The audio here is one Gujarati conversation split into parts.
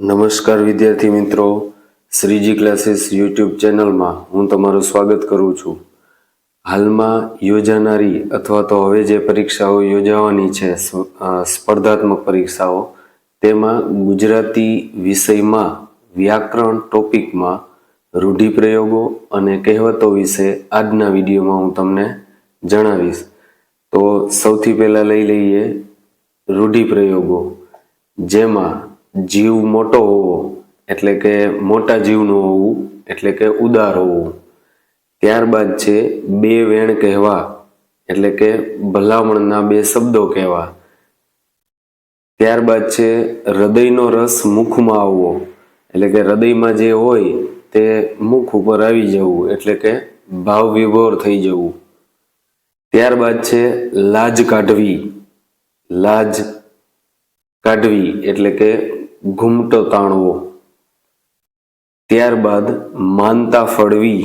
નમસ્કાર વિદ્યાર્થી મિત્રો. શ્રીજી ક્લાસીસ યુટ્યુબ ચેનલમાં હું તમારું સ્વાગત કરું છું. હાલમાં યોજાનારી અથવા તો હવે જે પરીક્ષાઓ યોજાવાની છે સ્પર્ધાત્મક પરીક્ષાઓ, તેમાં ગુજરાતી વિષયમાં વ્યાકરણ ટોપિકમાં રૂઢિપ્રયોગો અને કહેવતો વિશે આજના વિડીયોમાં હું તમને જણાવીશ. તો સૌથી પહેલાં લઈ લઈએ રૂઢિપ્રયોગો. જેમાં જીવ મોટો હોવો, એટલે કે મોટા જીવનું હોવું, એટલે કે ઉદાર હોવું. ત્યારબાદ છે બે વેણ કહેવા, એટલે કે ભલામણના બે શબ્દો કહેવા. ત્યારબાદ છે હૃદયનો રસ મુખમાં આવવો, એટલે કે હૃદયમાં જે હોય તે મુખ ઉપર આવી જવું, એટલે કે ભાવ વિભોર થઈ જવું. ત્યારબાદ છે લાજ કાઢવી લાજ કાઢવી, એટલે કે ઘૂમટો તાણવો. ત્યારબાદ માનતા ફળવી,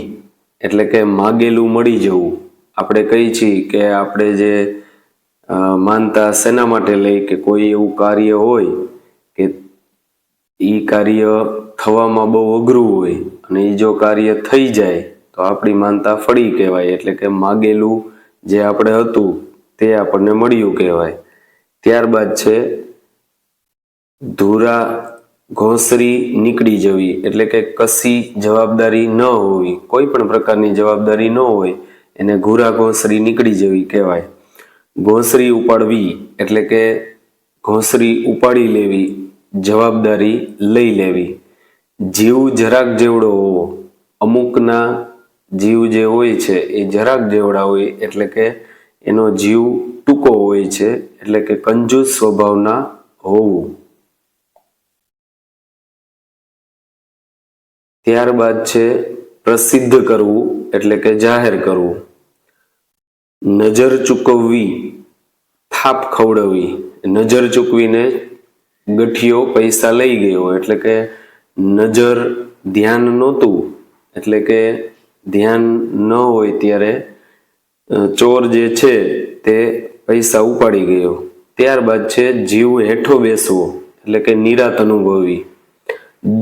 એટલે કે માગેલું મળી જવું. આપણે કહી છીએ કે આપણે જે માનતા શેના માટે લઈ કે કોઈ એવું કાર્ય હોય કે એ કાર્ય થવામાં બહુ અઘરું હોય અને એ જો કાર્ય થઈ જાય, તો આપણી માનતા ફળી કહેવાય. એટલે કે માગેલું જે આપણે હતું તે આપણને મળ્યું કહેવાય. ત્યારબાદ છે ધૂરા ઘોસરી નીકળી જવી, એટલે કે કશી જવાબદારી ન હોવી, કોઈ પણ પ્રકારની જવાબદારી ન હોય, એને ઘૂરા ઘોંસરી નીકળી જવી કહેવાય. ઘોસરી ઉપાડવી, એટલે કે ઘોસરી ઉપાડી લેવી, જવાબદારી લઈ લેવી. જીવ જરાક જેવડો હોવો, અમુકના જીવ જે હોય છે એ જરાક જેવડા હોય, એટલે કે એનો જીવ ટૂંકો હોય છે, એટલે કે કંજૂસ સ્વભાવના હોવું. ત્યારબાદ છે પ્રસિદ્ધ કરવું, એટલે કે જાહેર કરવું. નજર ચૂકવવી, થાપ ખવડવી. નજર ચૂકવીને ગઠિયો પૈસા લઈ ગયો, એટલે કે નજર ધ્યાન નહોતું, એટલે કે ધ્યાન ન હોય ત્યારે ચોર જે છે તે પૈસા ઉપાડી ગયો. ત્યારબાદ છે જીવ હેઠો બેસવો, એટલે કે નિરાત અનુભવી.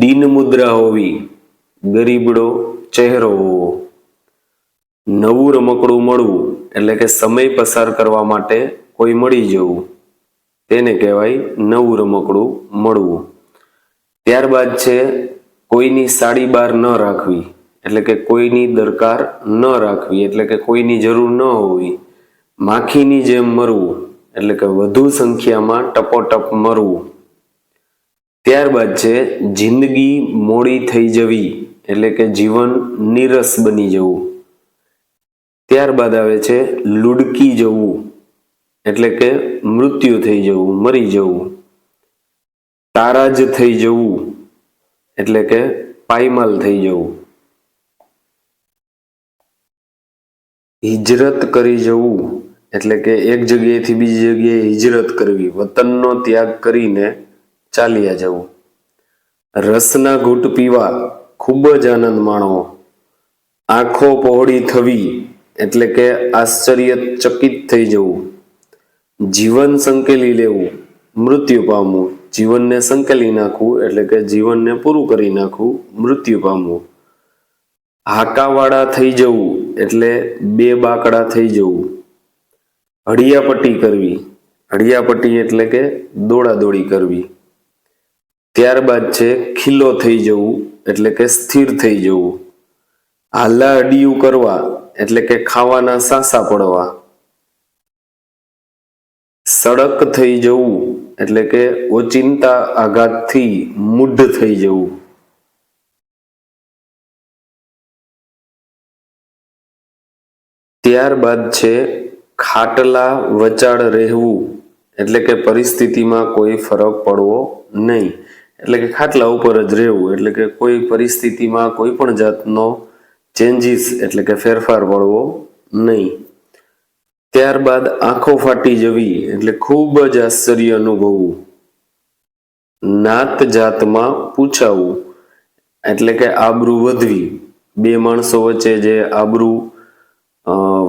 દિન મુદ્રા હોવી. ગરીબડો ચહેરો નવું રમકડું મળવું એટલે કે સમય પસાર કરવા માટે કોઈ મળી જવું. તેને કહેવાય નવું રમકડું મળવું. ત્યારબાદ છે કોઈની સાડી બાર ન રાખવી એટલે કે કોઈની દરકાર ન રાખવી એટલે કે કોઈની જરૂર ન હોવી. માખીની જેમ મરવું એટલે કે વધુ સંખ્યામાં ટપોટપ મરવું. ત્યારબાદ છે જિંદગી મોડી થઈ જવી. એટલે કે જીવન નીરસ બની જવું. ત્યારબાદ આવે છે લુડકી જવું. એટલે કે મૃત્યુ થઈ જવું, મરી જવું. તારાજ થઈ જવું. એટલે કે પાયમાલ થઈ જવું. હિજરત કરી જવું. એટલે કે એક જગ્યાએથી બીજી જગ્યાએ હિજરત કરવી. વતનનો ત્યાગ કરીને ચાલ્યા જવું. રસના ઘૂંટ પીવા. ખૂબ જ આનંદ માણો. આંખો પહોળી થવી એટલે કે આશ્ચર્યચકિત થઈ જવું. જીવન સંકેલી લેવું. મૃત્યુ પામવું. જીવનને સંકેલી નાખવું એટલે કે જીવનને પૂરું કરી નાખવું. મૃત્યુ પામવું. હાકાવાળા થઈ જવું એટલે બે બાકડા થઈ જવું. હળિયાપટ્ટી કરવી. હળિયાપટ્ટી એટલે કે દોડાદોડી કરવી. ત્યારબાદ છે ખીલો થઈ જવું. એટલે કે સ્થિર થઈ જવું. હાલા અડિયું કરવા એટલે કે ખાવાના સાસા પડવા. સડક થઈ જવું એટલે કે ઓચિંતા આઘાતથી મૂઢ થઈ જવું. ત્યારબાદ છે ખાટલા વચાળ રહેવું એટલે કે પરિસ્થિતિમાં કોઈ ફરક પડવો નહીં. એટલે કે ખાટલા ઉપર જ રહેવું, એટલે કે કોઈ પરિસ્થિતિમાં કોઈ પણ જાતનો ચેન્જીસ એટલે કે ફેરફાર પડવો નહીં. ત્યારબાદ આંખો ફાટી જવી, એટલે ખૂબ જ આશ્ચર્ય અનુભવવું. નાત જાતમાં પૂછાવું, એટલે કે આબરૂ વધવી. બે માણસો વચ્ચે જે આબરૂ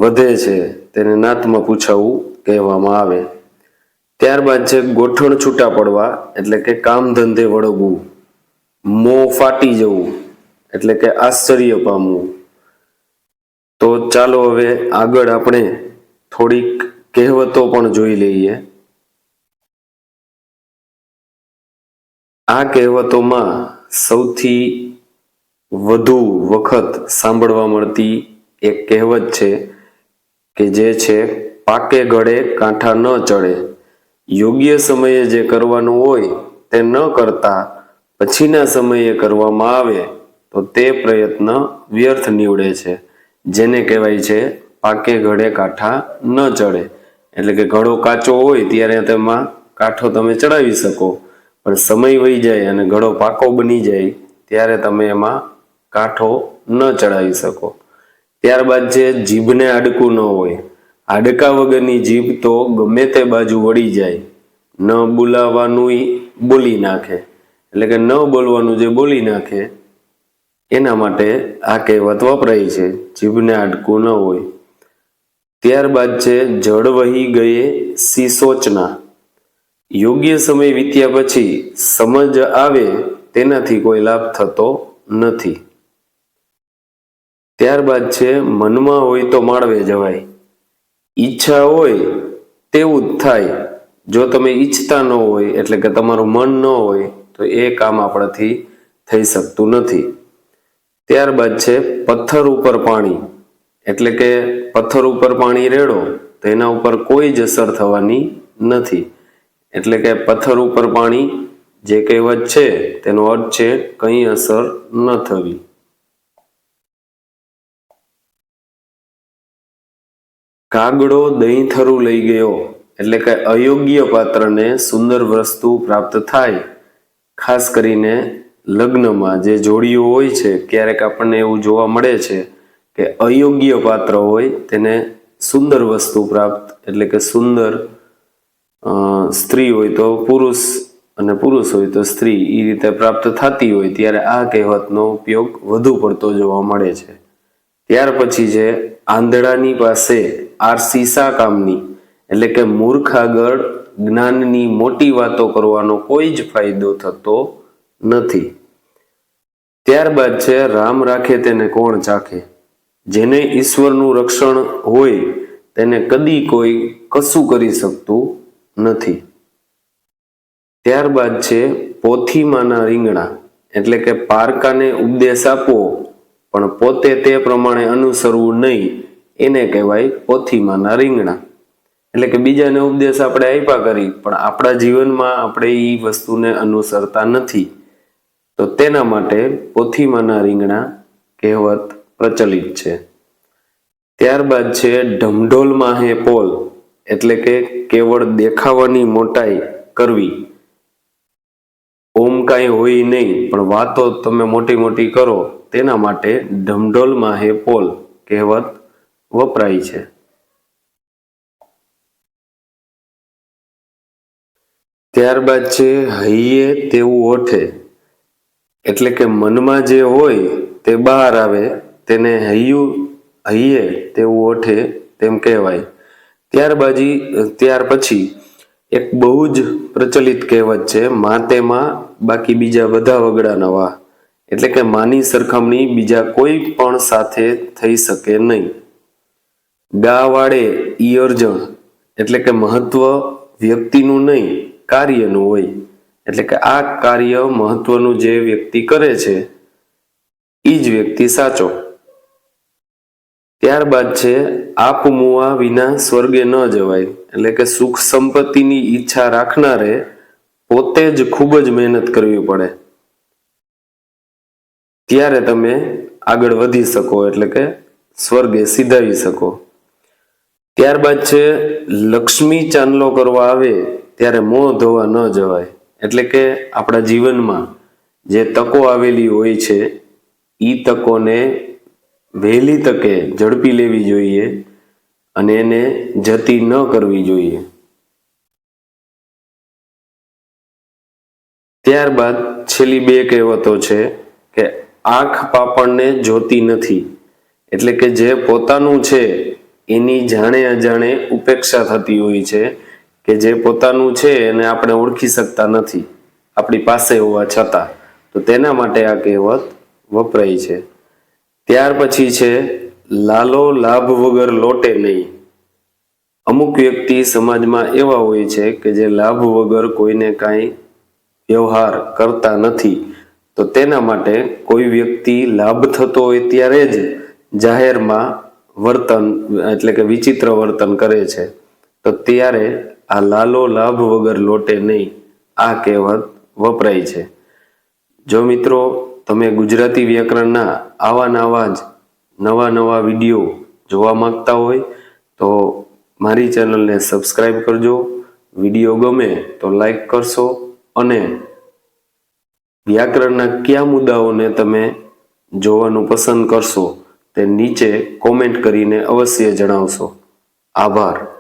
વધે છે, તેને નાતમાં પૂછાવું કહેવામાં આવે. ત્યારબાદ છે ગોઠણ છૂટા પડવા, એટલે કે કામ ધંધે વળગવું. મોં ફાટી જવું, એટલે કે આશ્ચર્ય પામવું. તો ચાલો હવે આગળ આપણે થોડીક કહેવતો પણ જોઈ લઈએ. આ કહેવતોમાં સૌથી વધુ વખત સાંભળવા મળતી એક કહેવત છે કે જે છે, પાકે ગળે કાંઠા ન ચડે. યોગ્ય સમયે જે કરવાનું હોય તે ન કરતા પછીના સમયે કરવામાં આવે તો તે પ્રયત્ન વ્યર્થ નીવડે છે. જેને કહેવાય છે પાકે ઘડે કાંઠા ન ચડે. એટલે કે ઘડો કાચો હોય ત્યારે તેમાં કાંઠો તમે ચડાવી શકો. પણ સમય વહી જાય અને ઘડો પાકો બની જાય ત્યારે તમે એમાં કાંઠો ન ચડાવી શકો. ત્યારબાદ છે જીભને અડકું ન હોય હાડકા વગરની જીભ તો ગમે તે બાજુ વળી જાય. ન બોલાવાનું બોલી નાખે. એટલે કે ન બોલવાનું જે બોલી નાખે, એના માટે આ કહેવત વપરાય છે, જીભને હાડકું ન હોય. ત્યારબાદ છે, જળ વહી ગયે સિસોચના. યોગ્ય સમય વીત્યા પછી સમજ આવે, તેનાથી કોઈ લાભ થતો નથી. ત્યારબાદ છે, મનમાં હોય તો માળવે જવાય. ઈચ્છા હોય તેવું જ થાય. જો તમે ઈચ્છતા ન હોય, એટલે કે તમારું મન ન હોય, તો એ કામ આપણાથી થઈ શકતું નથી. ત્યારબાદ છે પથ્થર ઉપર પાણી. એટલે કે પથ્થર ઉપર પાણી રેડો, તો એના ઉપર કોઈ જ અસર થવાની નથી. એટલે કે પથ્થર ઉપર પાણી જે કહેવત છે, તેનો અર્થ છે કંઈ અસર ન થવી. કાગડો દહીં થરું લઈ ગયો એટલે કે અયોગ્ય પાત્રને સુંદર વસ્તુ પ્રાપ્ત થાય. ખાસ કરીને લગ્નમાં જે જોડીઓ હોય છે, ક્યારેક આપણને એવું જોવા મળે છે કે અયોગ્ય પાત્ર હોય તેને સુંદર વસ્તુ પ્રાપ્ત, એટલે કે સુંદર સ્ત્રી હોય તો પુરુષ અને પુરુષ હોય તો સ્ત્રી એ રીતે પ્રાપ્ત થતી હોય ત્યારે આ કહેવતનો ઉપયોગ વધુ પડતો જોવા મળે છે. ત્યાર પછી છે આંધળાની પાસે આરસી શા કામની. એટલે કે મૂર્ખ આગળ જ્ઞાનની મોટી વાતો કરવાનો કોઈ જ ફાયદો થતો નથી. ત્યારબાદ છે, રામ રાખે તેને કોણ ચાખે? જેને ઈશ્વરનું રક્ષણ હોય, તેને કદી કોઈ કશું કરી શકતું નથી. ત્યારબાદ છે, પોથીમાના રીંગણા. એટલે કે પારકાને ઉપદેશ આપવો. પણ પોતે તે પ્રમાણે અનુસરવું નહીં. એને કહેવાય પોથીમાના રીંગણા. એટલે કે બીજાને ઉપદેશ આપણે આપ્યા કરી, પણ આપણા જીવનમાં આપણે એ વસ્તુને અનુસરતા નથી. તો તેના માટે પોથીમાંના રીંગણા કહેવત પ્રચલિત છે. ત્યારબાદ છે ઢમઢોલમાં હે પોલ, એટલે કે કેવળ દેખાવાની મોટાઈ કરવી. ઓમ કાંઈ હોય નહીં, પણ વાતો તમે મોટી મોટી કરો. તેના માટે ઢમઢોલમાં હે પોલ કહેવત વપરાય છે. ત્યારબાદ છે હૈયે તેવું ઓઠે, એટલે કે મનમાં જે હોય તે બહાર આવે, તેને હૈયું, હૈયે તેવું ઓઠે તેમ કહેવાય. ત્યારબાજી, ત્યાર પછી એક બહુ જ પ્રચલિત કહેવત છે માતેમાં બાકી બીજા બધા વગડા નવા એટલે કે માની સરખામણી બીજા કોઈ પણ સાથે થઈ શકે નહીં. ગા વાળે ઈ એટલે કે મહત્વ વ્યક્તિનું નહીં, કાર્યનું હોય. એટલે કે આ કાર્ય મહત્વનું જે વ્યક્તિ કરે છે એ જ વ્યક્તિ સાચો. ત્યારબાદ છે, આપ મુવા વિના સ્વર્ગે ન જવાય. એટલે કે સુખ સંપત્તિની ઈચ્છા રાખનારે પોતે જ ખૂબ જ મહેનત કરવી પડે. ત્યારે તમે આગળ વધી શકો, એટલે કે સ્વર્ગે સીધાવી શકો. ત્યારબાદ છે, લક્ષ્મી ચાંદલો કરવા આવે ત્યારે મોં ધોવા ન જવાય. એટલે કે આપણા જીવનમાં જે તકો આવેલી હોય છે એ તકોને વહેલી તકે ઝડપી લેવી જોઈએ અને એને જતી ન કરવી જોઈએ. ત્યારબાદ છેલ્લી બે કહેવતો છે કે આંખ પાપણને જોતી નથી. એટલે કે જે પોતાનું છે એની જાણે અજાણે ઉપેક્ષા થતી હોય છે કે જે પોતાનું છે એને આપણે ઓળખી શકતા નથી, આપણી પાસે હોવા છતાં. તો તેના માટે આ કહેવત વપરાય છે. ત્યાર પછી છે, લાલો લાભ વગર લોટે નહીં. અમુક વ્યક્તિ સમાજમાં એવા હોય છે કે જે લાભ વગર કોઈને કાંઈ વ્યવહાર કરતા નથી. તો તેના માટે કોઈ વ્યક્તિ લાભ થતો હોય ત્યારે જ જાહેરમાં વર્તન, એટલે કે વિચિત્ર વર્તન કરે છે, તો ત્યારે આ લાલો લાભ વગર લોટે નહીં, આ કહેવત વપરાય છે. જો મિત્રો, તમે ગુજરાતી વ્યાકરણના આવા નવા જ નવા નવા વીડિયો જોવા માંગતા હોય, તો મારી ચેનલને સબસ્ક્રાઈબ કરજો. વીડિયો ગમે તો લાઈક કરશો અને વ્યાકરણના કયા મુદ્દાઓને તમે જોવાનું પસંદ કરશો તે નીચે કોમેન્ટ કરીને અવશ્ય જણાવશો. આભાર.